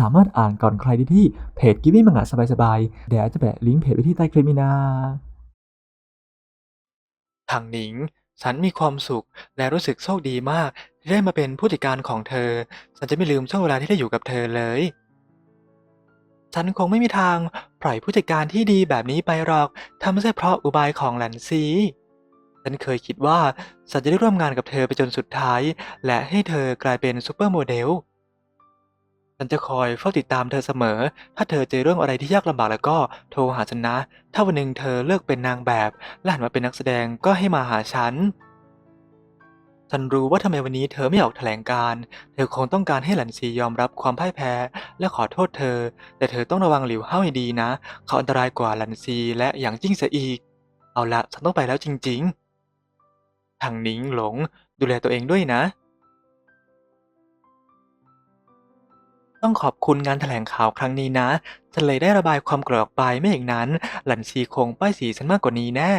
สามารถอ่านก่อนใครได้ที่เพจ g i v i n g มังงะสบายๆเดี๋ยวจะแปะลิงก์เพจไว้ที่ใต้คลิปนี้นะทางหนิง ฉันมีความสุขและรู้สึกโชคดีมากที่ได้มาเป็นผู้จัดการของเธอ ฉันจะไม่ลืมช่วงเวลาที่ได้อยู่กับเธอเลย ฉันคงไม่มีทางปล่อยผู้จัดการที่ดีแบบนี้ไปหรอกถ้าไม่ใช่เพราะอุบายของหลันซีฉันเคยคิดว่าฉันจะได้ร่วมงานกับเธอไปจนสุดท้าย และให้เธอกลายเป็นซูเปอร์โมเดล ฉันจะคอยเฝ้าติดตามเธอเสมอ ถ้าเธอเจอเรื่องอะไรที่ยากลำบากแล้วก็โทรหาฉันนะ ถ้าวันหนึ่งเธอเลิกเป็นนางแบบและหันมาเป็นนักแสดงก็ให้มาหาฉัน ฉันรู้ว่าทำไมวันนี้เธอไม่ออกแถลงการ์เธอคงต้องการให้หลันซียอมรับความพ่ายแพ้ และขอโทษเธอ แต่เธอต้องระวังหลิวเฮ้าให้ดีนะ เขาอันตรายกว่าหลันซีและอย่างยิ่งเสียอีก เอาละฉันต้องไปแล้วจริง ๆ ทางหนิงหลงดูแลตัวเองด้วยนะ ต้องขอบคุณงานแถลงข่าวครั้งนี้นะ ฉันเลยได้ระบายความโกรธออกไปไม่อย่างนั้น หลันซีคงป้ายสีฉันมากกว่านี้แน่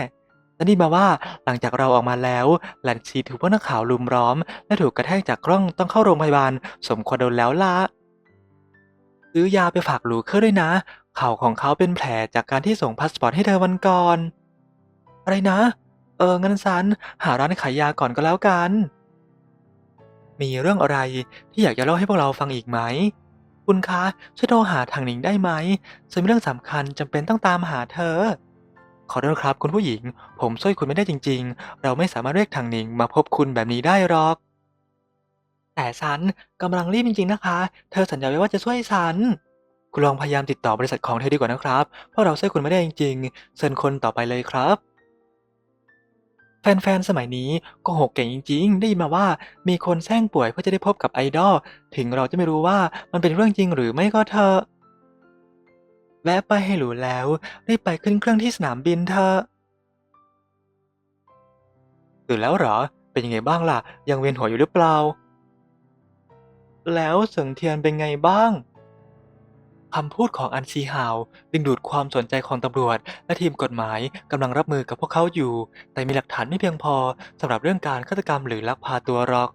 ฉันได้มาว่าหลังจากเราออกมาแล้ว หลันซีถูกพวกนักข่าวลุมล้อม และถูกกระแทกจากกล้องต้องเข้าโรงพยาบาล สมควรโดนแล้วล่ะซื้อยาไปฝากหลูเคอร์ด้วยนะเข่าของเขาเป็นแผลจากการที่ส่งพาสปอร์ตให้เธอวันก่อน อะไรนะ เอองั้นซันหาร้านขายยาก่อนก็แล้วกัน มีเรื่องอะไรที่อยากจะเล่าให้พวกเราฟังอีกไหม คุณคะ ช่วยโทรหาทางหนิงได้ไหมฉันมีเรื่องสำคัญจำเป็นต้องตามหาเธอ ขอโทษครับคุณผู้หญิง ผมช่วยคุณไม่ได้จริง ๆ เราไม่สามารถเรียกทางหนิงมาพบคุณแบบนี้ได้หรอก แต่ฉันกำลังรีบจริง ๆ นะคะ เธอสัญญาไว้ว่าจะช่วยฉัน คุณลองพยายามติดต่อบริษัทของเธอดีกว่านะครับ เพราะเราช่วยคุณไม่ได้จริงๆ เชิญคนต่อไปเลยครับ แฟนๆ สมัยนี้โก็หกเก่งจริงๆ ได้ยินมาว่ามีคนแซงป่วยเพื่อจะได้พบกับไอดอล ถึงเราจะไม่รู้ว่ามันเป็นเรื่องจริงหรือไม่ก็เถอแวะไปให้หรูแล้ว รีบไปขึ้นเครื่องที่สนามบินเถอตื่นแล้วเหรอ เป็นยังไงบ้างล่ะ ยังเวียนหัวอยู่หรือเปล่า แล้วเสิงเทียนเป็นไงบ้าง คำพูดของอันซีฮาวดึงดูดความสนใจของตำรวจ และทีมกฎหมายกำลังรับมือกับพวกเขาอยู่ แต่มีหลักฐานไม่เพียงพอสำหรับเรื่องการฆาตกรรมหรือลักพาตัวหรอก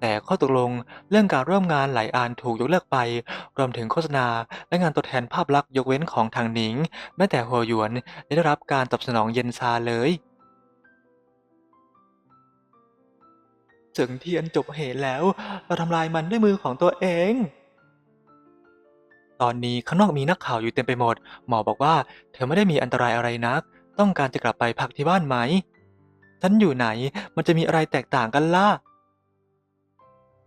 แต่ข้อตกลงเรื่องการร่วมงานหลายอันถูกยกเลิกไป รวมถึงโฆษณา และงานตัวแทนภาพลักษณ์ยกเว้นของทางหนิง แม้แต่หัวหยวนได้รับการตอบสนองเย็นชาเลยเจิงเทียนจบเหตุแล้ว เราทำลายมันด้วยมือของตัวเอง ตอนนี้ข้างนอกมีนักข่าวอยู่เต็มไปหมด หมอบอกว่าเธอไม่ได้มีอันตรายอะไรนัก ต้องการจะกลับไปพักที่บ้านไหม ฉันอยู่ไหน มันจะมีอะไรแตกต่างกันล่ะ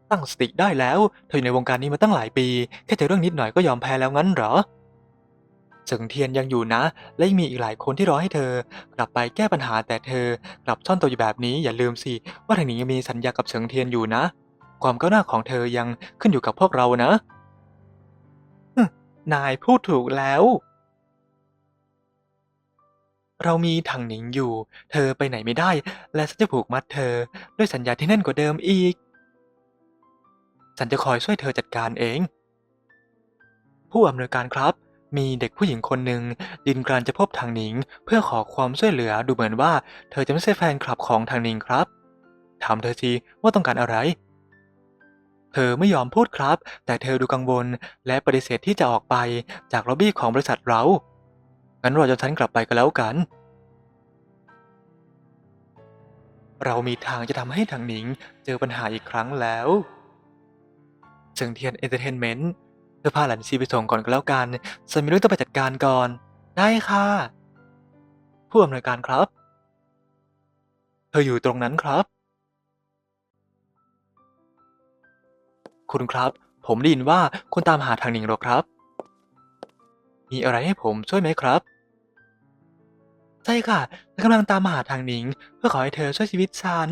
ตั้งสติได้แล้ว เธออยู่ในวงการนี้มาตั้งหลายปี แค่เจอเรื่องนิดหน่อยก็ยอมแพ้แล้วงั้นเหรอเจิงเทียนยังอยู่นะ และยังมีอีกหลายคนที่รอให้เธอ กลับไปแก้ปัญหาแต่เธอ กลับซ่อนตัวอยู่แบบนี้อย่าลืมสิว่าทางนี้ยังมีสัญญากับเฉิงเทียนอยู่นะ ความก้าวหน้าของเธอยังขึ้นอยู่กับพวกเรานะ นายพูดถูกแล้ว เรามีถังหนิงอยู่ เธอไปไหนไม่ได้ และฉันจะผูกมัดเธอ ด้วยสัญญาที่แน่นกว่าเดิมอีก ฉันจะคอยช่วยเธอจัดการเอง ผู้อำนวยการครับ มีเด็กผู้หญิงคนหนึ่งดินกรานจะพบทางหนิง เพื่อขอความช่วยเหลือดูเหมือนว่า เธอจะไม่ใช่แฟนคลับของทางหนิงครับ ถามเธอสิว่าต้องการอะไร เธอไม่ยอมพูดครับ แต่เธอดูกังวลและปฏิเสธที่จะออกไปจากล็อบบี้ของบริษัทเรา งั้นรอจนฉันกลับไปก็แล้วกัน เรามีทางจะทำให้ทางหนิงเจอปัญหาอีกครั้งแล้วเจิงเทียนเอนเตอร์เทนเมนต์เธอพาหลันซีไปส่งก่อนก็แล้วกันฉันมีเรื่องต้องไปจัดการก่อน ได้ค่ะ ผู้อำนวยการครับ เธออยู่ตรงนั้นครับ คุณครับ ผมได้ยินว่าคุณตามหาทางหนิงหรอครับ มีอะไรให้ผมช่วยไหมครับ ใช่ค่ะฉันกำลังตามหาทางหนิง เพื่อขอให้เธอช่วยชีวิตฉัน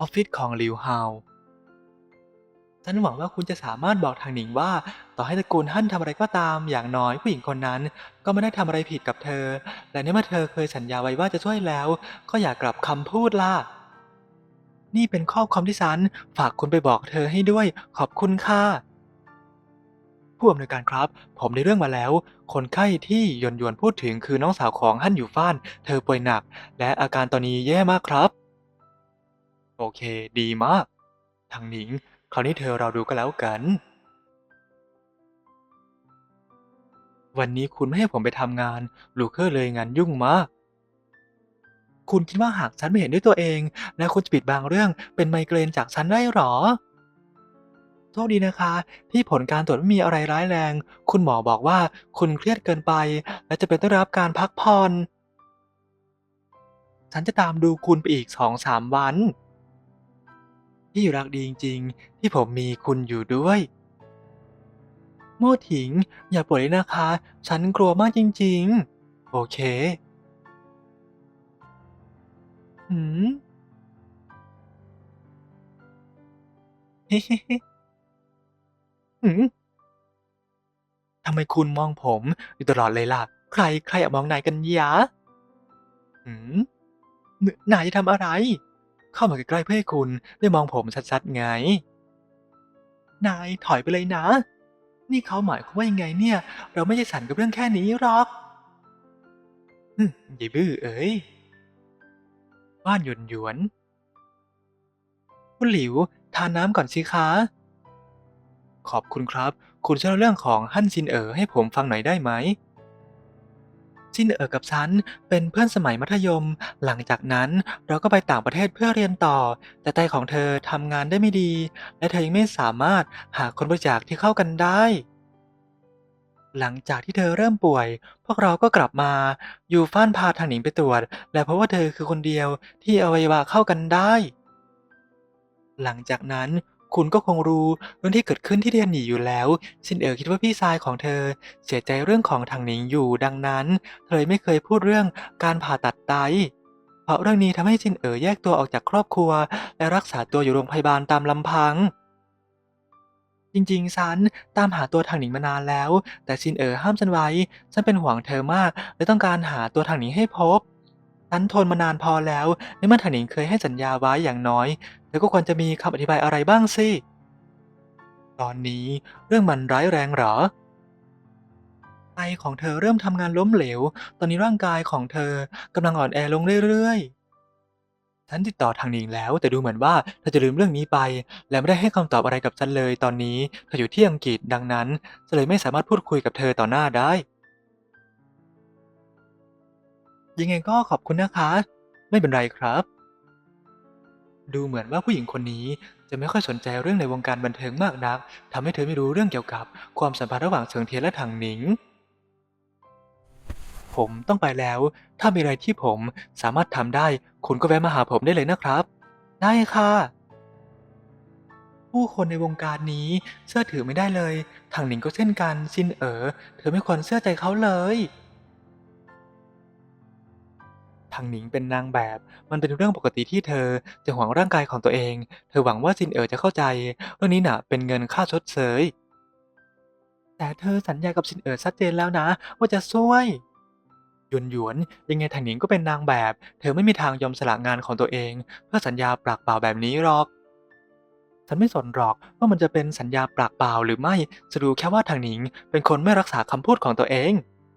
ออฟฟิศของลิวฮาวฉันหวังว่าคุณจะสามารถบอกทางหนิงว่า ต่อให้ตระกูลฮั่นทำอะไรก็ตาม อย่างน้อยผู้หญิงคนนั้น ก็ไม่ได้ทำอะไรผิดกับเธอ และในเมื่อเธอเคยสัญญาไว้ว่าจะช่วยแล้ว ก็อย่ากลับคำพูดล่ะ นี่เป็นข้อความที่ฉันฝากคุณไปบอกเธอให้ด้วย ขอบคุณค่ะ ผู้อำนวยการครับ ผมได้เรื่องมาแล้ว คนไข้ที่ยนยวนพูดถึงคือน้องสาวของฮั่นอยู่ฟ้าน เธอป่วยหนัก และอาการตอนนี้แย่มากครับ โอเค ดีมาก ทางหนิง คราวนี้เธอเราดูก็แล้วกัน วันนี้คุณไม่ให้ผมไปทำงาน ลูเคอร์เลยงานยุ่งมาก คุณคิดว่าหากฉันไม่เห็นด้วยตัวเอง แล้วคุณจะปิดบางเรื่องเป็นไมเกรนจากฉันได้หรอโชคดีนะคะ ที่ผลการตรวจไม่มีอะไรร้ายแรง คุณหมอบอกว่าคุณเครียดเกินไป และจะเป็นต้องรับการพักผ่อนฉันจะตามดูคุณไปอีกสองสามวัน ที่รักดีจริงๆ ที่ผมมีคุณอยู่ด้วยโม่ถิง อย่าป่วยเลยนะคะ ฉันกลัวมากจริง ๆ โอเค หืมเฮ้เฮ้เฮ้หืมทำไมคุณมองผมอยู่ตลอดเลยล่ะ ใครใครอะมองนายกันยะหืมนนายจะทำอะไร เข้ามาใกล้ๆเพื่อให้คุณได้มองผมชัดๆไง นายถอยไปเลยนะ นี่เขาหมายความว่ายังไงเนี่ย เราไม่ใช่สันกับเรื่องแค่นี้หรอกฮึมอย่าบื้อเอ้ย บ้านหยวนหยวน คุณหลิวทานน้ำก่อนสิคะ ขอบคุณครับ คุณช่วยเล่าเรื่องของฮั่นซินเอ๋อให้ผมฟังหน่อยได้ไหมซินเอ๋อกับฉันเป็นเพื่อนสมัยมัธยม หลังจากนั้นเราก็ไปต่างประเทศเพื่อเรียนต่อ แต่ใจของเธอทำงานได้ไม่ดี และเธอยังไม่สามารถหาคนบริจาคที่เข้ากันได้ หลังจากที่เธอเริ่มป่วย พวกเราก็กลับมายูฟ่านพาทางหนิงไปตรวจ และเพราะว่าเธอคือคนเดียวที่อวัยวะเข้ากันได้ หลังจากนั้นคุณก็คงรู้เรื่องที่เกิดขึ้นที่เรียนหนีอยู่แล้วซินเอ๋อคิดว่าพี่ชายของเธอ เสียใจเรื่องของทางหนิงอยู่ดังนั้น เธอเลยไม่เคยพูดเรื่องการผ่าตัดไต เพราะเรื่องนี้ทำให้ซินเอ๋อแยกตัวออกจากครอบครัว และรักษาตัวอยู่โรงพยาบาลตามลำพัง จริงๆฉันตามหาตัวทางหนิงมานานแล้ว แต่ซินเอ๋อห้ามฉันไว้ ฉันเป็นห่วงเธอมากและต้องการหาตัวทางหนิงให้พบฉันทนมานานพอแล้วในเมื่อทางหนิงเคยให้สัญญาไว้อย่างน้อยเธอก็ควรจะมีคำอธิบายอะไรบ้างสิตอนนี้เรื่องมันร้ายแรงเหรอไตของเธอเริ่มทำงานล้มเหลว ตอนนี้ร่างกายของเธอกำลังอ่อนแอลงเรื่อยๆ ฉันติดต่อทางหนิงแล้ว แต่ดูเหมือนว่าเธอจะลืมเรื่องนี้ไป และไม่ได้ให้คำตอบอะไรกับฉันเลย ตอนนี้เธออยู่ที่อังกฤษดังนั้นฉันเลยไม่สามารถพูดคุยกับเธอต่อหน้าได้ ยังไงก็ขอบคุณนะคะ ไม่เป็นไรครับ ดูเหมือนว่าผู้หญิงคนนี้จะไม่ค่อยสนใจเรื่องในวงการบันเทิงมากนักทำให้เธอไม่รู้เรื่องเกี่ยวกับความสัมพันธ์ระหว่างเฉิงเทียนและถังหนิง ผมต้องไปแล้ว ถ้ามีอะไรที่ผมสามารถทำได้ คุณก็แวะมาหาผมได้เลยนะครับ ได้ค่ะ ผู้คนในวงการนี้เชื่อถือไม่ได้เลย ทางหนิงก็เช่นกันซินเอ๋อเธอไม่ควรเชื่อใจเขาเลยทางหนิงเป็นนางแบบ มันเป็นเรื่องปกติที่เธอจะหวงร่างกายของตัวเอง เธอหวังว่าซินเอ๋อจะเข้าใจ เรื่องนี้น่ะ เป็นเงินค่าชดเชยแต่เธอสัญญากับซินเอ๋อชัดเจนแล้วนะ ว่าจะช่วย หยวนหยวนๆยังไงทางหนิงก็เป็นนางแบบ เธอไม่มีทางยอมสละงานของตัวเอง เพื่อสัญญาปากเปล่าแบบนี้หรอก ฉันไม่สนหรอกว่ามันจะเป็นสัญญาปากเปล่าหรือไม่จะรู้แค่ว่าทางหนิง เป็นคนไม่รักษาคำพูดของตัวเอง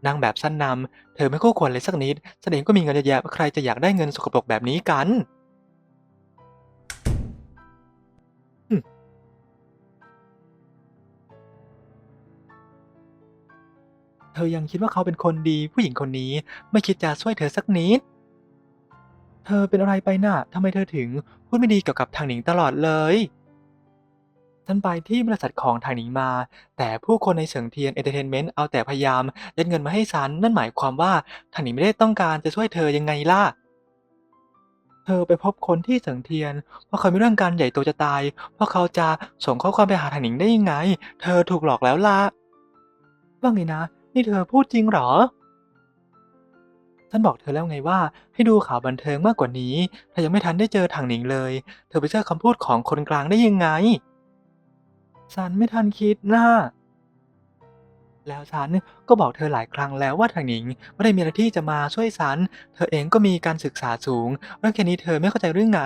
นางแบบสั้นนำเธอไม่คู่ควรเลยสักนิดฉันเองก็มีเงินเยอะแยะใครจะอยากได้เงินสกปรกแบบนี้กัน เธอยังคิดว่าเขาเป็นคนดีผู้หญิงคนนี้ไม่คิดจะช่วยเธอสักนิด เธอเป็นอะไรไปน่ะทำไมเธอถึงพูดไม่ดีเกี่ยวกับทางหนิงตลอดเลยฉันไปที่บริษัทของทางหนิงมา แต่ผู้คนในเฉิงเทียนเอนเตอร์เทนเมนต์เอาแต่พยายามยัดเงินมาให้ฉันนั่นหมายความว่าทางหนิงไม่ได้ต้องการจะช่วยเธอยังไงล่ะ เธอไปพบคนที่เฉิงเทียนเพราะเขามีเรื่องการใหญ่โตจะตายเพราะเขาจะส่งข้อความไปหาทางหนิงได้ยังไง เธอถูกหลอกแล้วล่ะว่าไงนะ นี่เธอพูดจริงเหรอ ฉันบอกเธอแล้วไงว่า ให้ดูข่าวบันเทิงมากกว่านี้ เธอยังไม่ทันได้เจอทางหนิงเลย เธอไปเชื่อคำพูดของคนกลางได้ยังไง ฉันไม่ทันคิดนะแล้วฉันก็บอกเธอหลายครั้งแล้วว่าทางหนิงไม่ได้มีหน้าที่จะมาช่วยฉัน เธอเองก็มีการศึกษาสูงเรื่องแค่นี้เธอไม่เข้าใจเรื่องไง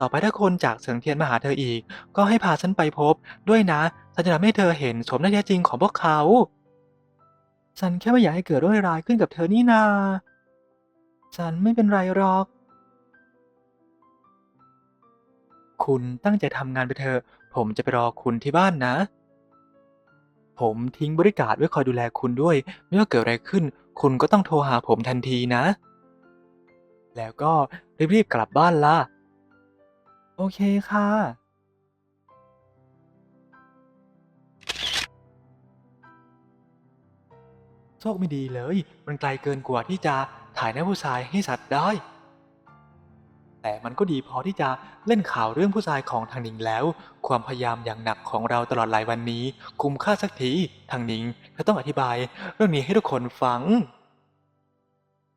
ต่อไปถ้าคนจากเฉิงเทียนมาหาเธออีก ก็ให้พาฉันไปพบด้วยนะฉันจะทำให้เธอเห็นสมหน้าแท้จริงของพวกเขา ฉันแค่ไม่อยากให้เกิดเรื่องร้ายขึ้นกับเธอนี่นา ฉันไม่เป็นไรหรอก คุณตั้งใจทำงานไปเถอะ ผมจะไปรอคุณที่บ้านนะ ผมทิ้งบริการไว้คอยดูแลคุณด้วย ไม่ว่าเกิดอะไรขึ้น คุณก็ต้องโทรหาผมทันทีนะ แล้วก็รีบๆกลับบ้านล่ะ โอเคค่ะ คไม่ดีเลย มันไกลเกินกว่าที่จะถ่ายหน้าผู้ชายให้สัตว์ได้ แต่มันก็ดีพอที่จะเล่นข่าวเรื่องผู้ชายของทางหนิงแล้ว ความพยายามอย่างหนักของเราตลอดหลายวันนี้ คุ้มค่าสักทีทางหนิงเธอต้องอธิบาย เรื่องนี้ให้ทุกคนฟัง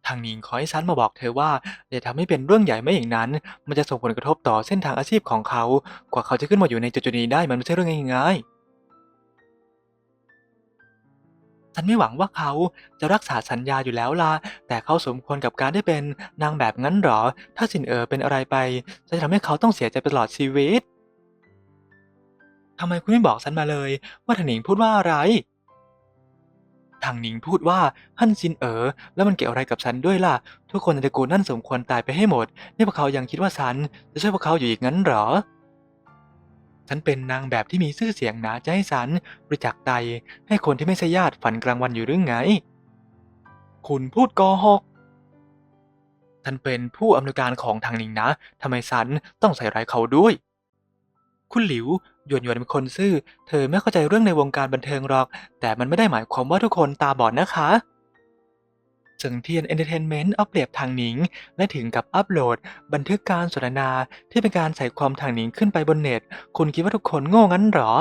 ทางหนิงขอให้ฉันมาบอกเธอว่าอย่าทำให้เป็นเรื่องใหญ่ไม่อย่างนั้น มันจะส่งผลกระทบต่อเส้นทางอาชีพของเขา กว่าเขาจะขึ้นมาอยู่ในจุดๆนี้ได้มันไม่ใช่เรื่องง่ายๆ ฉันไม่หวังว่าเขาจะรักษาสัญญาอยู่แล้วล่ะ แต่เขาสมควรกับการได้เป็นนางแบบงั้นหรอ ถ้าสินเอ๋อเป็นอะไรไป จะทำให้เขาต้องเสียใจไปตลอดชีวิต ทำไมคุณไม่บอกฉันมาเลย ว่าทางหนิงพูดว่าอะไร ทางหนิงพูดว่าฮั่นซินเอ๋อแล้วมันเกี่ยวอะไรกับฉันด้วยล่ะ ทุกคนในตระกูลนั่นสมควรตายไปให้หมด นี่พวกเขายังคิดว่าฉันจะช่วยพวกเขาอยู่อีกงั้นหรอ ฉันเป็นนางแบบที่มีชื่อเสียงหนะจะให้ฉันบริจาคไตให้คนที่ไม่ใช่ญาติฝันกลางวันอยู่หรือไง คุณพูดโกหกฉันเป็นผู้อำนวยการของทางนิงนะทำไมฉันต้องใส่ร้ายเขาด้วย คุณหลิวหยวนหยวนเป็นคนซื่อ เธอไม่เข้าใจเรื่องในวงการบันเทิงหรอก แต่มันไม่ได้หมายความว่าทุกคนตาบอดนะคะ เจิงเทียนเอนเตอร์เทนเมนต์เอาเปรียบทางหนิง และถึงกับอัปโหลด บันทึกการสนทนาที่เป็นการใส่ความทางหนิงขึ้นไปบนเน็ต คุณคิดว่าทุกคนโง่งั้นหรอ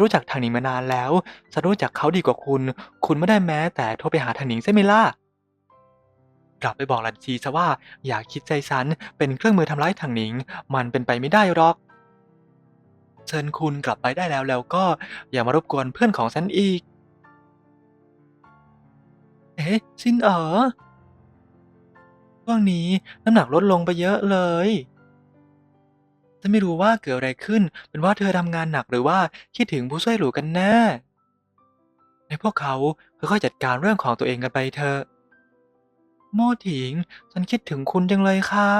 รู้จักทางหนิงมานานแล้วจะรู้จักเขาดีกว่าคุณ คุณไม่ได้แม้แต่โทรไปหาทางหนิงใช่ไหมล่ะกลับไปบอกหลันชีซะว่าอย่าคิดใจฉันเป็นเครื่องมือทำร้ายทางหนิง มันเป็นไปไม่ได้หรอกเชิญคุณกลับไปได้แล้วแล้วก็อย่ามารบกวนเพื่อนของฉันอีก เอ๊ะซินเอ๋อช่วงนี้น้ำหนักลดลงไปเยอะเลยฉันไม่รู้ว่าเกิดอะไรขึ้น เป็นว่าเธอทำงานหนักหรือว่าคิดถึงผู้ช่วยหลูกันแน่ให้พวกเขาค่อยๆจัดการเรื่องของตัวเองกันไปเถอะ โมถิง ฉันคิดถึงคุณจังเลยค่ะ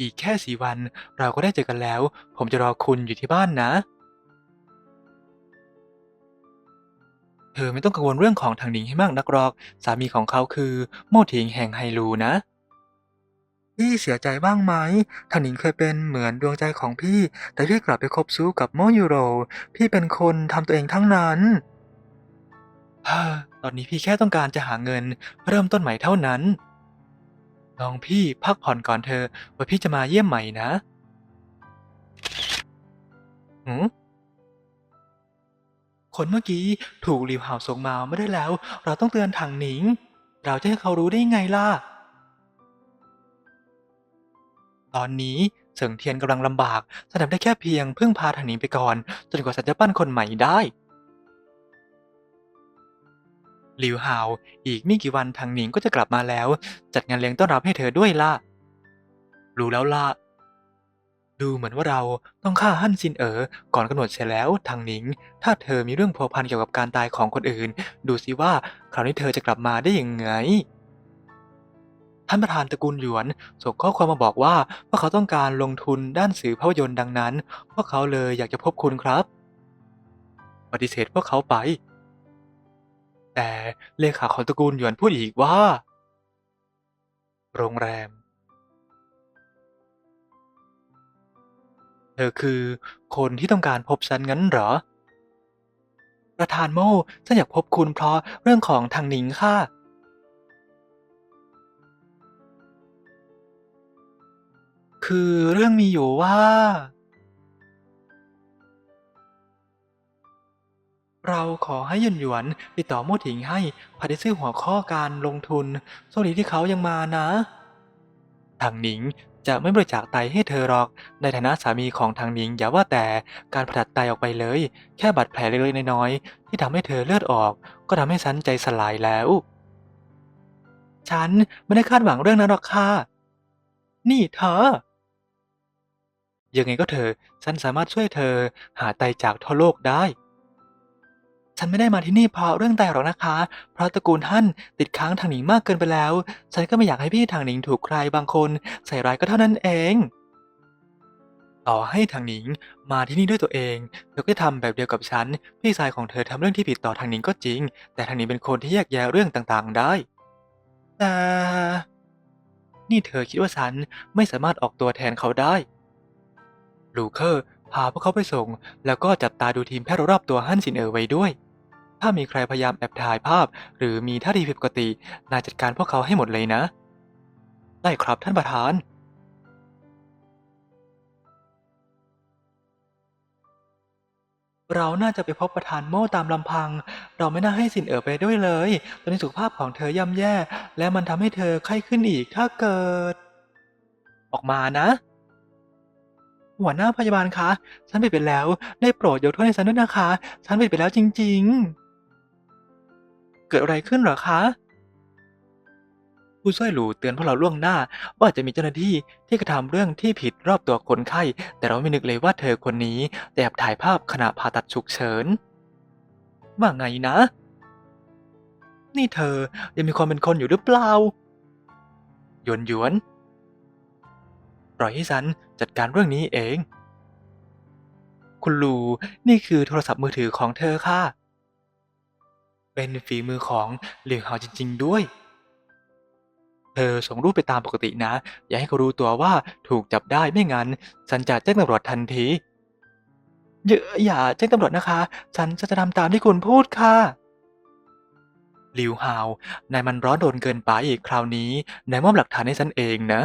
อีกแค่สี่วันเราก็ได้เจอกันแล้ว ผมจะรอคุณอยู่ที่บ้านนะ อไม่ต้องกังวลเรื่องของทางหนิงให้มากนักหรอก สามีของเขาคือโมถิงแห่งไฮลูนะพี่เสียใจบ้างไหมทางหนิงเคยเป็นเหมือนดวงใจของพี่ แต่พี่กลับไปคบซู้กับโมยูโร พี่เป็นคนทำตัวเองทั้งนั้นฮ่าตอนนี้พี่แค่ต้องการจะหาเงิน เริ่มต้นใหม่เท่านั้น น้องพี่พักผ่อนก่อนเธอะว่าพี่จะมาเยี่ยมใหม่นะหืม คนเมื่อกี้ถูกหลิวหาวส่งมาไม่ได้แล้ว เราต้องเตือนทางหนิง เราจะให้เขารู้ได้ยังไงล่ะ ตอนนี้เฉิงเทียนกำลังลำบากฉันทำได้แค่เพียงพึ่งพาทางหนิงไปก่อน จนกว่าฉันจะปั้นคนใหม่ได้หลิวหาว อีกไม่กี่วันทางหนิงก็จะกลับมาแล้ว จัดงานเลี้ยงต้อนรับให้เธอด้วยล่ะ รู้แล้วล่ะ ดูเหมือนว่าเราต้องฆ่าฮั่นซินเอ๋อก่อนกำหนดเสร็จแล้วทางหนิง ถ้าเธอมีเรื่องพัวพันเกี่ยวกับการตายของคนอื่น ดูสิว่าคราวนี้เธอจะกลับมาได้ยังไงท่านประธานตระกูลหยวนส่งข้อความมาบอกว่าว่าเขาต้องการลงทุนด้านสื่อภาพยนตร์ดังนั้นพวกเขาเลยอยากจะพบคุณครับ ปฏิเสธพวกเขาไป แต่เลขาของตระกูลหยวนพูดอีกว่า โรงแรม เธอคือคนที่ต้องการพบฉันงั้นเหรอ ประธานโม่ฉันอยากพบคุณเพราะเรื่องของทางหนิงค่ะ คือเรื่องมีอยู่ว่า เราขอให้หยวนหยวนติดต่อโม่ถิงให้ภายในชื่อหัวข้อการลงทุนโชคดีที่เขายังมานะ ทางหนิง จะไม่บริจาคไตให้เธอหรอก ในฐานะสามีของทางหนิงอย่าว่าแต่การผ่าตัดไตออกไปเลย แค่บาดแผลเล็กๆน้อยๆที่ทำให้เธอเลือดออก ก็ทำให้ฉันใจสลายแล้ว ฉันไม่ได้คาดหวังเรื่องนั้นหรอกค่ะ นี่เธอ ยังไงก็เถอฉันสามารถช่วยเธอหาไตจากทั่วโลกได้ ฉันไม่ได้มาที่นี่เพราะเรื่องไตหรอกนะคะ เพราะตระกูลท่านติดค้างทางหนิงมากเกินไปแล้ว ฉันก็ไม่อยากให้พี่ทางหนิงถูกใครบางคนใส่ร้ายก็เท่านั้นเอง ต่อให้ทางหนิงมาที่นี่ด้วยตัวเอง เธอก็จะทำแบบเดียวกับฉัน พี่ชายของเธอทำเรื่องที่ผิดต่อทางหนิงก็จริง แต่ทางหนิงเป็นคนที่แยกแยะเรื่องต่างๆได้ แต่ นี่เธอคิดว่าฉันไม่สามารถออกตัวแทนเขาได้ลูเคอร์ พาพวกเขาไปส่ง แล้วก็จับตาดูทีมแพทย์รอบตัวฮั่นซินเอ๋อไว้ด้วย ถ้ามีใครพยายามแอบถ่ายภาพ หรือมีท่าทีผิดปกตินายจัดการพวกเขาให้หมดเลยนะ ได้ครับท่านประธานเราน่าจะไปพบประธานโม่ตามลำพัง เราไม่น่าให้สินเอ๋อไปด้วยเลย ตอนนี้สุขภาพของเธอย่ำแย่ และมันทำให้เธอไข้ขึ้นอีกถ้าเกิด ออกมานะ หัวหน้าพยาบาลคะ ฉันผิดไปแล้ว ได้โปรดยกโทษให้ฉันด้วยนะคะ ฉันผิดไปแล้วจริง ๆ เกิดอะไรขึ้นเหรอคะ ผู้ช่วยหลูเตือนพวกเราล่วงหน้า ว่าจะมีเจ้าหน้าที่ที่กระทำเรื่องที่ผิดรอบตัวคนไข้ แต่เราไม่นึกเลยว่าเธอคนนี้แอบถ่ายภาพขณะผ่าตัดฉุกเฉิน ว่าไงนะ นี่เธอยังมีความเป็นคนอยู่หรือเปล่าหยวนหยวน ล่อยให้ฉันจัดการเรื่องนี้เอง คุณลูนี่คือโทรศัพท์มือถือของเธอค่ะ เป็นฝีมือของเหลียวเหาจริง ๆ ด้วย เธอส่งรูปไปตามปกตินะ อย่าให้เขารู้ตัวว่าถูกจับได้ไม่งั้นฉันจะแจ้งตำรวจทันทีอย่าอย่าแจ้งตำรวจนะคะ ฉันจะทำตามที่คุณพูดค่ะลิวฮาวนายมันร้อนโดนเกินไปอีกคราวนี้ นายมอบหลักฐานให้ฉันเองนะ